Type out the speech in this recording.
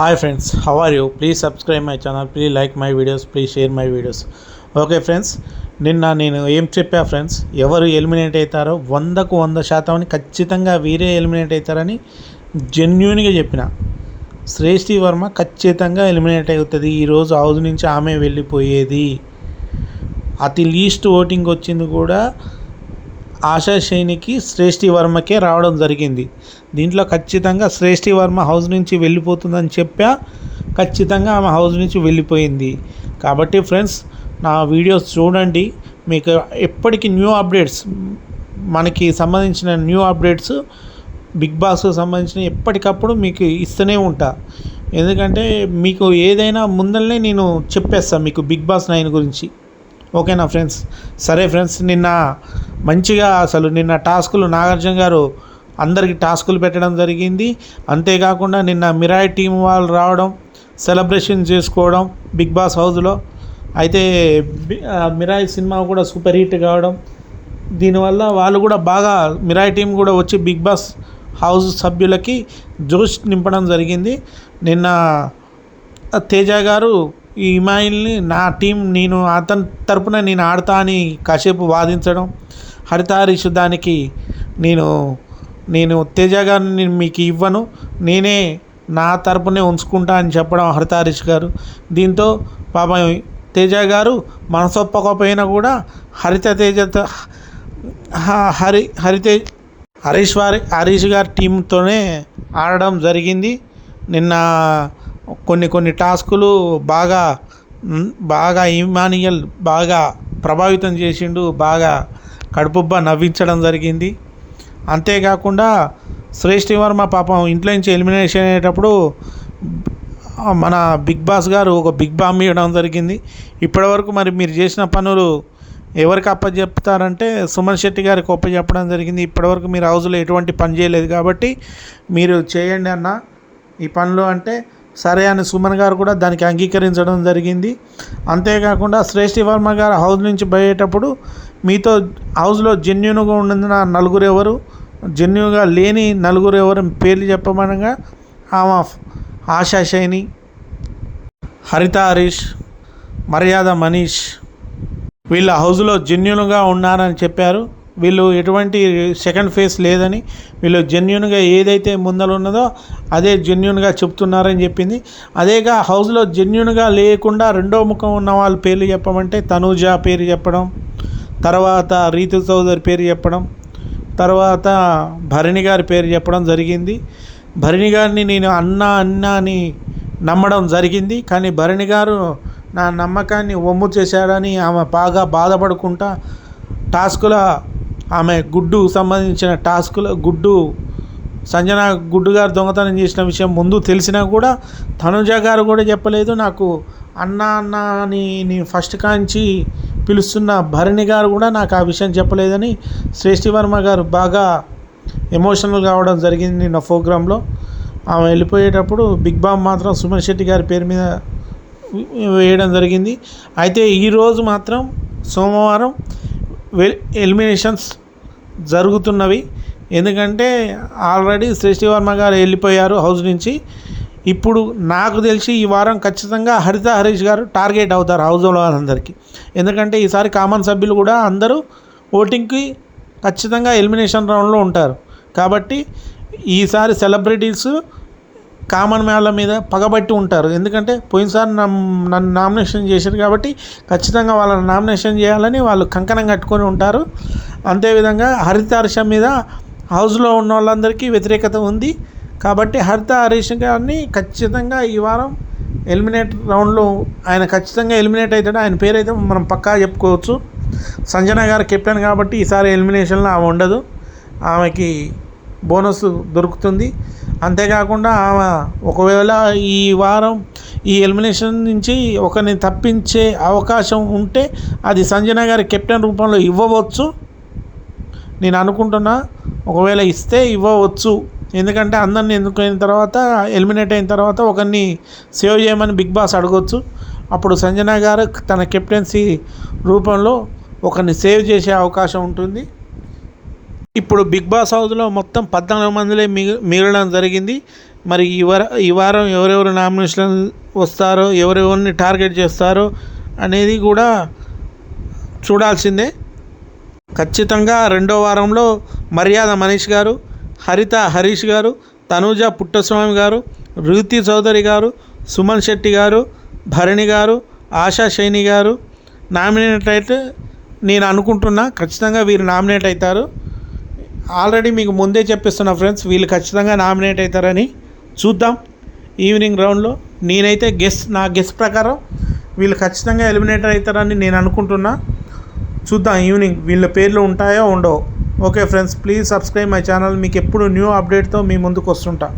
Hi friends how are you please subscribe my channel please like my videos please share my videos okay friends నిన్న నేను ఏం చెప్పా friends ఎవరు eliminate అవుతారో వందకు వంద శాతం అని ఖచ్చితంగా వీరే ఎలిమినేట్ అవుతారని జెన్యున్గా చెప్పిన. శ్రేష్ఠి వర్మ ఖచ్చితంగా ఎలిమినేట్ అవుతుంది. ఈరోజు హౌస్ నుంచి ఆమె వెళ్ళిపోయేది. అతి లీస్ట్ ఓటింగ్ వచ్చింది కూడా ఆశా శ్రేష్ఠి వర్మకే రావడం జరిగింది. దీంట్లో ఖచ్చితంగా శ్రేష్ఠి వర్మ హౌస్ నుంచి వెళ్ళిపోతుందని చెప్పా ఖచ్చితంగా ఆమె హౌస్ నుంచి వెళ్ళిపోయింది. కాబట్టి ఫ్రెండ్స్ నా వీడియోస్ చూడండి. మీకు ఎప్పటికీ న్యూ అప్డేట్స్ మనకి సంబంధించిన న్యూ అప్డేట్స్ బిగ్ బాస్కు సంబంధించిన ఎప్పటికప్పుడు మీకు ఇస్తూనే ఉంటా. ఎందుకంటే మీకు ఏదైనా ముందరనే నేను చెప్పేస్తాను మీకు బిగ్ బాస్ నైన్ గురించి. ఓకేనా ఫ్రెండ్స్ సరే ఫ్రెండ్స్ నిన్న మంచిగా అసలు నిన్న టాస్కులు నాగార్జున గారు అందరికి టాస్కులు పెట్టడం జరిగింది. అంతేకాకుండా నిన్న మిరాయ్ టీం వాళ్ళు రావడం సెలబ్రేషన్ చేసుకోవడం బిగ్ బాస్ హౌస్లో అయితే మిరాయ్ సినిమా కూడా సూపర్ హిట్ కావడం. దీనివల్ల వాళ్ళు కూడా బాగా మిరాయ్ టీం కూడా వచ్చి బిగ్ బాస్ హౌస్ సభ్యులకి జోష్ నింపడం జరిగింది. నిన్న తేజ గారు ఇమాయిల్ని నా టీం నేను అతని తరపున నేను ఆడతా అని కాసేపు వాదించడం హరిత హరీష్ దానికి నేను నేను తేజ గారిని నేను మీకు ఇవ్వను నేనే నా తరపునే ఉంచుకుంటా అని చెప్పడం హరిత హరీష్ గారు. దీంతో పాపం తేజ గారు మనసొప్పకపోయినా కూడా హరిత తేజతో హరి హరితేజ్ హరీష్ వారి హరీష్ గారి టీంతోనే ఆడడం జరిగింది. నిన్న కొన్ని కొన్ని టాస్కులు బాగా బాగా ఇమానియల్ బాగా ప్రభావితం చేసిండు బాగా కడుపుబ్బ నవ్వించడం జరిగింది. అంతేకాకుండా శ్రేష్ఠి వర్మ పాపం ఇంట్లో నుంచి ఎలిమినేషన్ అయ్యేటప్పుడు మన బిగ్ బాస్ గారు ఒక బిగ్ బాంబ్ ఇవ్వడం జరిగింది. ఇప్పటివరకు మరి మీరు చేసిన పనులు ఎవరికి అప్పచెప్తారంటే సుమన్ శెట్టి గారికి అప్పచెప్పడం జరిగింది. ఇప్పటివరకు మీరు హౌస్లో ఎటువంటి పని చేయలేదు కాబట్టి మీరు చేయండి అన్న ఈ పనులు అంటే సరే అని సుమన్ గారు కూడా దానికి అంగీకరించడం జరిగింది. అంతేకాకుండా శ్రేష్ఠి వర్మ గారు హౌస్ నుంచి పోయేటప్పుడు మీతో హౌస్లో జెన్యున్గా ఉన్న నలుగురు ఎవరు జెన్యున్గా లేని నలుగురు ఎవరు పేర్లు చెప్పమనగా ఆమె ఆశా శైని హరిత హరీష్ మర్యాద మనీష్ వీళ్ళ హౌస్లో జెన్యున్గా ఉన్నారని చెప్పారు. వీళ్ళు ఎటువంటి సెకండ్ ఫేస్ లేదని వీళ్ళు జెన్యున్గా ఏదైతే ముందర ఉన్నదో అదే జెన్యున్గా చెప్తున్నారని చెప్పింది. అదేగా హౌస్లో జెన్యున్గా లేకుండా రెండో ముఖం ఉన్న వాళ్ళ పేర్లు చెప్పమంటే తనూజ పేరు చెప్పడం తర్వాత రీతు చౌదరి పేరు చెప్పడం తర్వాత భరణి గారి పేరు చెప్పడం జరిగింది. భరణి గారిని నేను అన్న అన్న అని నమ్మడం జరిగింది. కానీ భరణి గారు నా నమ్మకాన్ని ఒమ్ము చేశాడని ఆమె బాగా బాధపడుకుంటా టాస్కుల ఆమె గుడ్డు సంబంధించిన టాస్కుల గుడ్డు సంజన గుడ్డు గారు దొంగతనం చేసిన విషయం ముందు తెలిసినా కూడా తనుజ గారు కూడా చెప్పలేదు. నాకు అన్న అన్న అని నేను ఫస్ట్ కాంచి పిలుస్తున్న భరణి గారు కూడా నాకు ఆ విషయం చెప్పలేదని శ్రేష్ఠివర్మ గారు బాగా ఎమోషనల్ కావడం జరిగింది నిన్న ప్రోగ్రాంలో. ఆమె వెళ్ళిపోయేటప్పుడు బిగ్ బామ్ మాత్రం సుమన్ శెట్టి గారి పేరు మీద వేయడం జరిగింది. అయితే ఈరోజు మాత్రం సోమవారం వె ఎలిమినేషన్స్ జరుగుతున్నవి. ఎందుకంటే ఆల్రెడీ శ్రేష్ఠి వర్మ గారు వెళ్ళిపోయారు హౌస్ నుంచి. ఇప్పుడు నాకు తెలిసి ఈ వారం ఖచ్చితంగా హరిత హరీష్ గారు టార్గెట్ అవుతారు హౌస్ వాళ్ళందరికీ. ఎందుకంటే ఈసారి కామన్ సభ్యులు కూడా అందరూ ఓటింగ్కి ఖచ్చితంగా ఎలిమినేషన్ రౌండ్లో ఉంటారు. కాబట్టి ఈసారి సెలబ్రిటీస్ కామన్ మ్యాన్ల మీద పగబట్టి ఉంటారు. ఎందుకంటే పోయినసారి నమ్- నన్ను నామినేషన్ చేశారు కాబట్టి ఖచ్చితంగా వాళ్ళని నామినేషన్ చేయాలని వాళ్ళు కంకణం కట్టుకొని ఉంటారు. అంతేవిధంగా హరిత హర్షం మీద హౌస్లో ఉన్న వాళ్ళందరికీ వ్యతిరేకత ఉంది. కాబట్టి హరిత హరీష్ గారిని ఖచ్చితంగా ఈ వారం ఎలిమినేట్ రౌండ్లో ఆయన ఖచ్చితంగా ఎలిమినేట్ అవుతాడు. ఆయన పేరైతే మనం పక్కా చెప్పుకోవచ్చు. సంజన గారు కెప్టెన్ కాబట్టి ఈసారి ఎలిమినేషన్లో ఆమె ఉండదు. ఆమెకి బోనస్ దొరుకుతుంది. అంతేకాకుండా ఆమె ఒకవేళ ఈ వారం ఈ ఎలిమినేషన్ నుంచి ఒకరిని తప్పించే అవకాశం ఉంటే అది సంజన గారి కెప్టెన్ రూపంలో ఇవ్వవచ్చు. నేను అనుకుంటున్నా ఒకవేళ ఇస్తే ఇవ్వవచ్చు. ఎందుకంటే అందరిని ఎన్నుకున్న తర్వాత ఎలిమినేట్ అయిన తర్వాత ఒకరిని సేవ్ చేయమని బిగ్ బాస్ అడగొచ్చు. అప్పుడు సంజన గారు తన కెప్టెన్సీ రూపంలో ఒకరిని సేవ్ చేసే అవకాశం ఉంటుంది. ఇప్పుడు బిగ్ బాస్ హౌస్లో మొత్తం పద్నాలుగు మందిలే మిగ మిగలడం జరిగింది. మరి ఈ వార ఈ వారం ఎవరెవరు నామినేషన్ వస్తారో ఎవరెవరిని టార్గెట్ చేస్తారో అనేది కూడా చూడాల్సిందే. ఖచ్చితంగా రెండో వారంలో మర్యాద మనీష్ గారు హరిత హరీష్ గారు తనూజ పుట్టస్వామి గారు రుతి చౌదరి గారు సుమన్ శెట్టి గారు భరణి గారు ఆశా శైని గారు నామినేట్ అయితే నేను అనుకుంటున్నా ఖచ్చితంగా వీరు నామినేట్ అవుతారు. ఆల్రెడీ మీకు ముందే చెప్పిస్తున్నా ఫ్రెండ్స్ వీళ్ళు ఖచ్చితంగా నామినేట్ అవుతారని చూద్దాం. ఈవినింగ్ రౌండ్లో నేనైతే గెస్ నా గెస్ట్ ప్రకారం వీళ్ళు ఖచ్చితంగా ఎలిమినేట్ అవుతారని నేను అనుకుంటున్నా. చూద్దాం ఈవినింగ్ వీళ్ళ పేర్లు ఉంటాయో ఉండవో. Okay friends please subscribe my channel. మీకు ఎప్పుడు న్యూ అప్డేట్తో మీ ముందుకు వస్తుంటా.